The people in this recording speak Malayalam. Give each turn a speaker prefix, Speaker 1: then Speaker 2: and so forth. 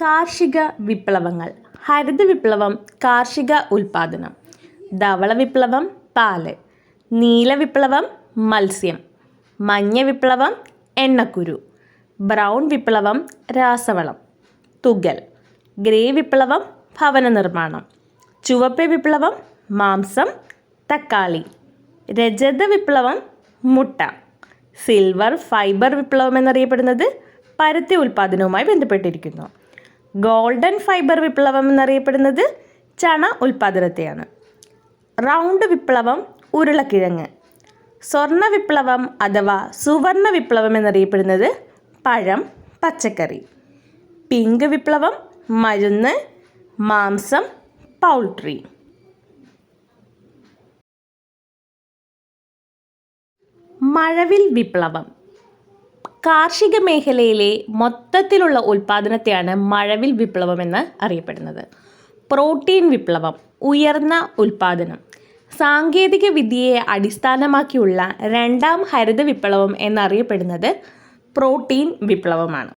Speaker 1: കാർഷിക വിപ്ലവങ്ങൾ. ഹരിത വിപ്ലവം കാർഷിക ഉൽപാദനം. ധവള വിപ്ലവം പാൽ. നീല വിപ്ലവം മത്സ്യം. മഞ്ഞ വിപ്ലവം എണ്ണക്കുരു. ബ്രൗൺ വിപ്ലവം രാസവളം. തുകൽ. ഗ്രേ വിപ്ലവം ഭവന നിർമ്മാണം. ചുവപ്പ് വിപ്ലവം മാംസം തക്കാളി. രജത വിപ്ലവം മുട്ട. സിൽവർ ഫൈബർ വിപ്ലവം എന്നറിയപ്പെടുന്നത് പരുത്തി ഉൽപ്പാദനവുമായി ബന്ധപ്പെട്ടിരിക്കുന്നു. ഗോൾഡൻ ഫൈബർ വിപ്ലവം എന്നറിയപ്പെടുന്നത് ചണ ഉൽപ്പാദനത്തെയാണ്. റൗണ്ട് വിപ്ലവം ഉരുളക്കിഴങ്ങ്. സ്വർണ വിപ്ലവം അഥവാ സുവർണ വിപ്ലവം എന്നറിയപ്പെടുന്നത് പഴം പച്ചക്കറി. പിങ്ക് വിപ്ലവം മരുന്ന് മാംസം പൗൾട്രി. മഴവിൽ വിപ്ലവം. കാർഷിക മേഖലയിലെ മൊത്തത്തിലുള്ള ഉൽപ്പാദനത്തെയാണ് മഴവിൽ വിപ്ലവം എന്ന് അറിയപ്പെടുന്നത്. പ്രോട്ടീൻ വിപ്ലവം ഉയർന്ന ഉൽപ്പാദനം സാങ്കേതിക വിദ്യയെ അടിസ്ഥാനമാക്കിയുള്ള രണ്ടാം ഹരിത വിപ്ലവം എന്നറിയപ്പെടുന്നത് പ്രോട്ടീൻ വിപ്ലവമാണ്.